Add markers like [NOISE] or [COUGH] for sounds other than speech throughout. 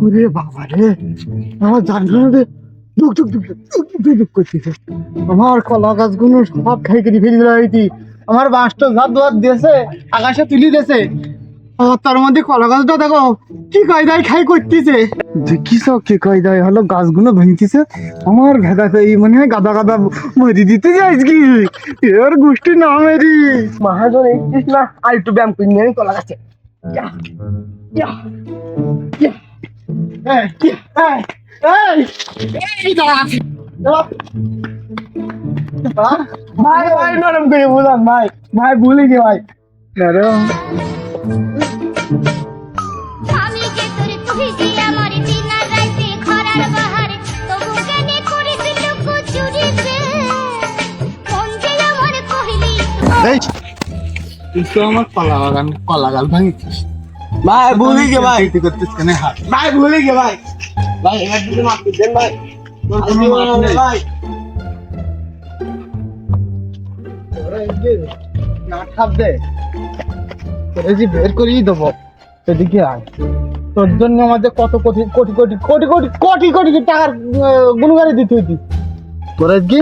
হয়ে আমার কলা গাছগুলো সব খাই কেটে ফেলে দিল আমার বাঁশটা ঝাড় দোয়ার দিয়েছে আকাশে তুলি দিয়েছে। তার মধ্যে কলা গাছটা দেখো কি কায়দায় খাই করতেছে। দেখিস কি কায়দায় হলো গাছগুলো ভেঙতেছে আমার ভেদাতে এই মনে গাদা গাদা মরি দিতে যাইস কি এর গোষ্ঠী না মেরি মহাজন এইটিস না আর একটু ব্যায়াম করে নিয়ে কলা গাছে। এই, এই, এই? ভাই ভাই নরম করে বললাম ভাই। ভাই ভুলে গে ভাই। নরম। তুই তো আমার কলা বাগান কলা গাল ভাঙিছিস। ভাই ভুলে গে ভাই। তুই কেন হাত? ভাই ভুলে গে ভাই। ভাই এবার দিতে মাফ করে দেন ভাই। ভাই। না বের করেই দেবো সেদিকে আয় তোর জন্য আমাদের কত কোটি কোটি কোটি কোটি কোটি কোটি কোটি টাকার গুণগারি দিতে হইতি তোরা কি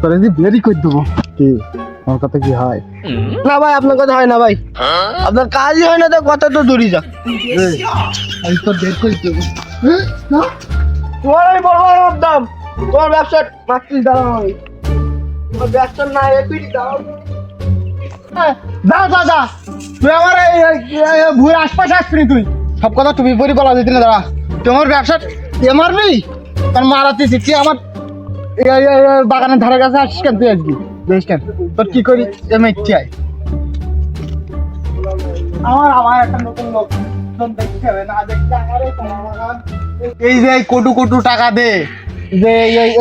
তোরা যে বেরই করে দেবো কি আমার কথা কি হয় না ভাই আপনার কথা হয় না ভাই আপনার কাজই হয় না তো কথা তো দূরই যা আমি তো বের করে দেবো তোমার আমি বলব আমার দাম তোমার ব্যবসা মাতৃ আমি তোমার ব্যবসা না একুই দাও। যা যা যা তুই আমার ভুয়ের আশপাশে আসবি তুই? সব কথা তুমি পরি বলা যেতে না দাঁড়া। তোমার ব্যবসা এ মারবি? তার মারাতেছি তুই আমার বাগানের ধারে কাছে আসিস কেন তুই আজকে বেশ কেন? তোর কি করি? এমনি ইচ্ছে আয়। আমার আমার একটা নতুন লোক। লোক দেখতে হবে না দেখতে আমার এই যে কোটু কোটু টাকা দে। যে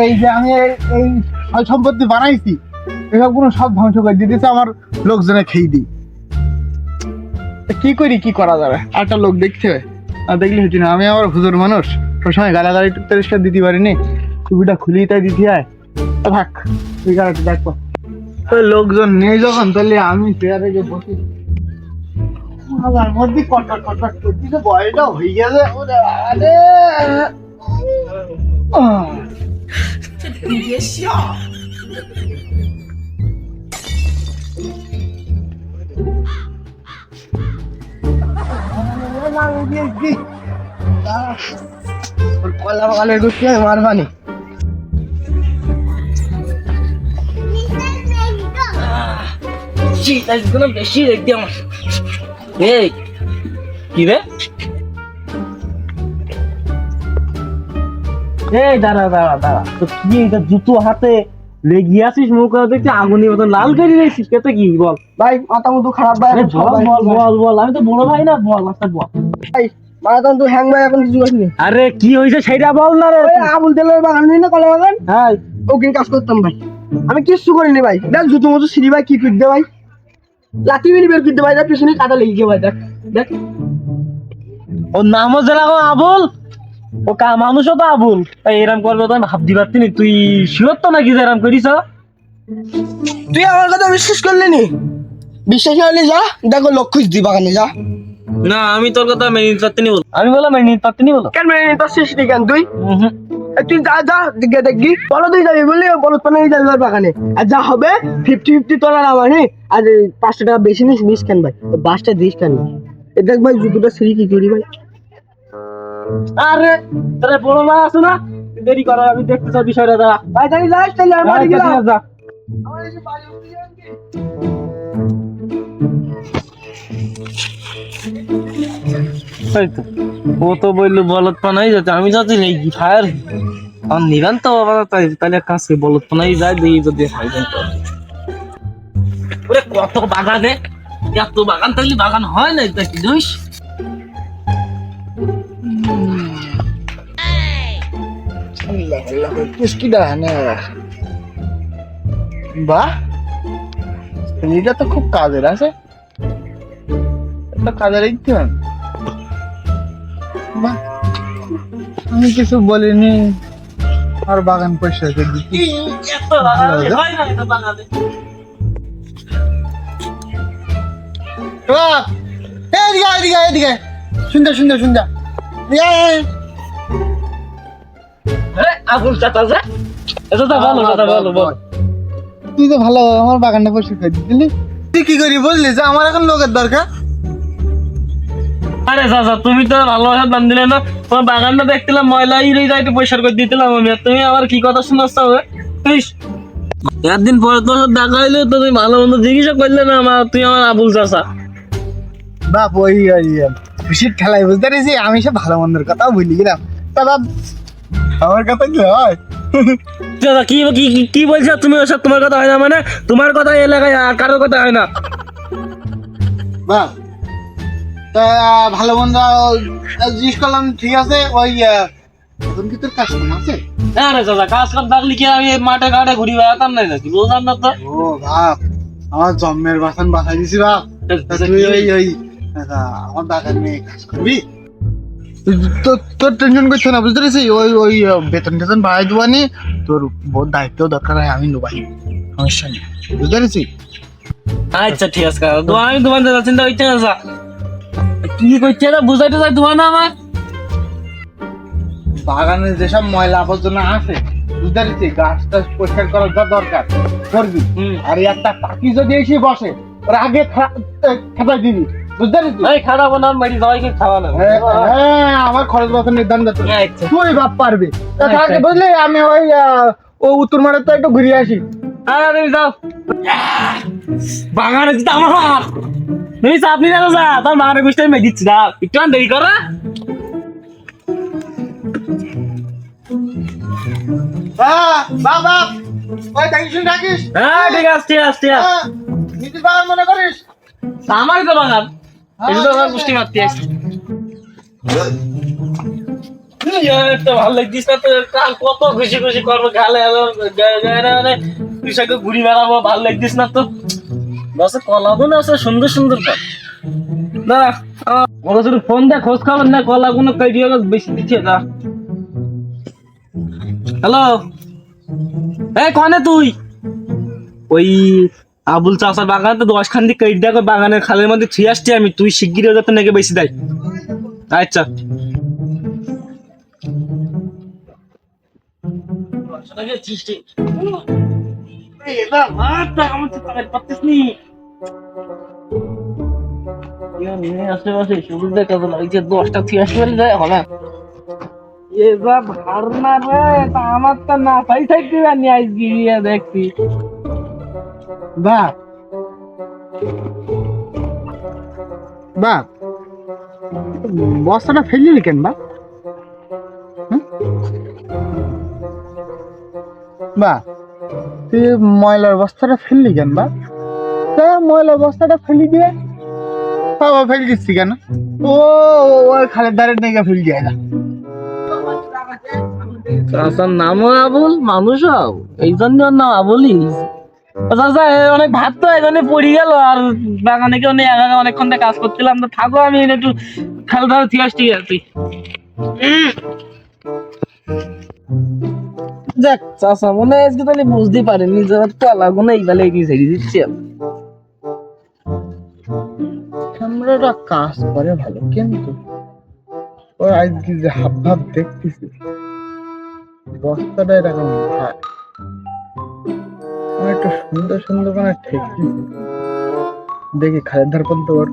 এই যে আমি এই সয় সম্পত্তি বানাইছি এসবগুলো সব ধ্বংস করে দিতেছে আমার লোকজনে খেয়ে দিই। তা কি করি কি করা যাবে? একটা লোক দেখতে হবে আর দেখলে হচ্ছে না। আমি আমার হুজুর মানুষ। সবসময় গালাগালি পরিষ্কার দিতে পারিনি। টুপিটা খুলিয়ে তাই দিতে হয়। তা থাক তুই গাড়িটা দেখব ওই লোকজন নেই যখন তাহলে আমি চেয়ারে গিয়ে বসি। আমার মধ্যে কটকট করতেছে বয়সটা হয়ে গেছে। ওরে [LAUGHS] আরে আহ। ওর কলা বাগানের গুষ্টি আমি মারবানি গুলো বেশি দেখতে আমার এই কি রে এই দাঁড়া দাঁড়া দাঁড়া। তো কি এটা জুতো হাতে লেগে আছিস মুখ দেখছি আগুনের লাল করে দিয়েছিস। কেতে কি? বল। ভাই মাথা মতো খারাপ ভাই বল বল বল আমি তো বড় ভাই না বল আচ্ছা বল। ভাই মাথা তো হ্যাং ভাই এখন কিছু করিনি। আরে কি হয়েছে সেটা বল না রে। আবুল তেলের বাগান নেই না কলা বাগান? হ্যাঁ। ওকে কাজ করতাম ভাই। আমি কিচ্ছু করিনি ভাই। দেখ জুতো মতো সিঁড়ি ভাই কি করতে ভাই। লাঠি মিনি বের করতে ভাই দেখ পিছনে কাটা লেগে ভাই দেখ দেখ। ওর নামও যেরকম আবুল। ও কা মানুষও তো আবুল। এই এরম করবে তো আমি ভাবতে পারছি নি। তুই শিওর তো নাকি যে এরম করিস তুই আমার কথা বিশ্বাস করলি নি? বিশ্বাস হলে যা। দেখো লক্ষ্য দি বাগানে যা। না আমি তোর কথা মেনে নিতে পারতেনি বল। আমি বললাম মেনে নিতে পারতেনি বলো। কেন মেনে নিতে পারছিস নি কেন তুই। তুই যা যা দিকে দেখবি বলো তুই যাবি বললি বলো তো নিয়ে যাবি বাগানে। আর যা হবে ফিফটি ফিফটি তোর আর আমার হ্যাঁ? আর পাঁচশো টাকা বেশি নিস নিস কেন ভাই? তো বাসটা দিস কেন? এ দেখ ভাই জুতোটা সিঁড়ি কি করি ভাই? আরে তোরে বড় মা আছে না? দেরি কর আমি দেখতে চাই বিষয়টা দাঁড়া। ভাই তাহলে যাস তাহলে আমার বাড়ি গেলাম যা। আমার যে বাড়ি কি? তো ও তো বলল বলত পানাই যাচ্ছে আমি যাচ্ছি এই ফায়ার? আর নিবেন তো তাই তাহলে করি, বলত পানাই যায় দেখি যদি হয় তো। ওরে কত বাগানে এত বাগান তাহলে বাগান হয় না দেখি বুঝিস আল্লাহ আল্লাহ কিসকি দাহানে বাহ এটা তো খুব কাজের আছে একটা কাজে রাখতে হবে বাহ, আমি কিছু বলিনি আর বাগান পয়সা দিচ্ছি এত বাগানে হয় না এটা বাগানে বাপ, এদিকে আয়, এদিকে আয়, এদিকে শুনতে শুনতে শুনতে। আরে আগুন চাচা যা এটা তো ভালো কথা বলো বলো। তুই তো ভালো আমার বাগানটা পরিষ্কার করে দিলি। তুই কি করি বুঝলি যে আমার এখন লোকের দরকার? আরে চাচা তুমি তো ভালোবাসার দাম দিলে না। তোমার বাগানটা দেখছিলাম ময়লা ইরে যাইতে পয়সা করে দিতেলাম আমি। আর তুমি আবার কি কথা শোনাচ্ছ হবে ইস, একদিন পরে তোমার সাথে দেখা হইলে তো তুমি ভালো মন্দ জিজ্ঞাসা করলে না আমার তুই আমার আবুল চাচা। বাপ ওই। খুশির খেলায় বুঝতে পেরেছি আমি সব ভালো মন্দের কথাও ভুলি গেলাম। বাপ আমার কথা কি হয়? চাচা কি কি কি- বলছো? তুমি ওসব তোমার কথা হয় না মানে? তোমার কথা এলাকায় আর কারোর কথা হয় না। বাপ তা ভালো মন্দ জিজ্ঞেস করলাম ঠিক আছে? ওই এখন কি তোর কাস্টমার আছে? আরে চাচা কাজ কাম থাকলে কি আমি মাঠে ঘাটে ঘুরি বেড়াতাম না নাকি বুঝলাম না তো? ও বাপ আমার জন্মের বাসন বাসাই দিছি বাপ। তা তুই ওই ওই আমার বাগান নিয়ে কাজ করবি? তোর টেনশন করছে না বুঝতে পেরেছি? ওই ওই বেতন টেতন বাড়াই দেবানি তোর বহুত দায়িত্ব দরকার হয় আমি নেবাই সমস্যা নেই বুঝতে পেরেছি? আচ্ছা ঠিক আছে আমি তোমার দাদা চিন্তা করছি না। কি করছে না বুঝাইতে চাই তোমার না আমার বাগানে যেসব ময়লা আবর্জনা আছে বুঝতে পেরেছি? গাছ টাছ পরিষ্কার করার যা দরকার করবি। হুম। আর একটা পাখি যদি এসে বসে ওর আগে খেপাই দিবি। বুঝতে পেরেছি এই খাওয়াবো না বাড়ি সবাইকে খাওয়ানো হ্যাঁ, হ্যাঁ, আমার খরচ বছর নির্ধারণ করতে হবে। আচ্ছা। তুই বাপ পারবি। আচ্ছা, থাকে আচ্ছা। বুঝলি? আমি ওই ও উত্তর মাঠে তো একটু ঘুরে আসি। আরে যাও। বাগানে দিতে আমার তুমি চাপ নিয়ে যা তোর বাগানে গুছতে আমি দিচ্ছি একটু দেরি করো হ্যাঁ? ওই হ্যাঁ ঠিক আছে ঠিক আছে ঠিক আছে। হ্যাঁ, নিজের বাগান মনে করিস? আমারই তো বাগান। কাল গালে মানে সুন্দর সুন্দর কল। ফোন দেয় খোঁজ খবর না কলাগুলো কাটিয়ে বেশি দিচ্ছে না হ্যালো এই, কনে তুই? ওই আবুল চাষার বাগান তো দশ খান দিয়ে কেটে দেখো, বাগানের খালের মধ্যে ছুঁয়ে আসছি আমি। তুই শিগগিরি যাতে নাকি বেশি দেয়। আচ্ছা। দশটা আমার তো না পাই গিয়ে দেখছি। বাপ বাপ বস্তাটা ফেললি কেন বাপ? বাপ তুই ময়লার বস্তাটা ফেললি কেন বাপ তা ময়লার বস্তাটা ফেলি দিয়ে বাবা ফেলে দিচ্ছি কেন? ও, ওই খালের ধারে নেগে ফেল দিয়ে না চাচার নামও আবুল, মানুষও আবুল। এই জন্য নাম আবুলই। অনেক ভাত তো এখানে পড়ে গেল আর বাগানে কেউ নেই অনেকক্ষণ কাজ করছিলাম। তো থাকো আমি একটু খেলা ধরে ঠিক আসছি আর তুই। যাক চাচা মনে হয় আজকে তাহলে বুঝতে কলা গুলো এই বেলা এগিয়ে ছেড়ে দিচ্ছি। কাজ করে ভালো কিন্তু ওর আজকে যে হাব ভাব দেখতেছি বস্তাটা এরকম একটু সুন্দর সুন্দর মানে ঠিক দেখি খালেদার পর্যন্ত ওর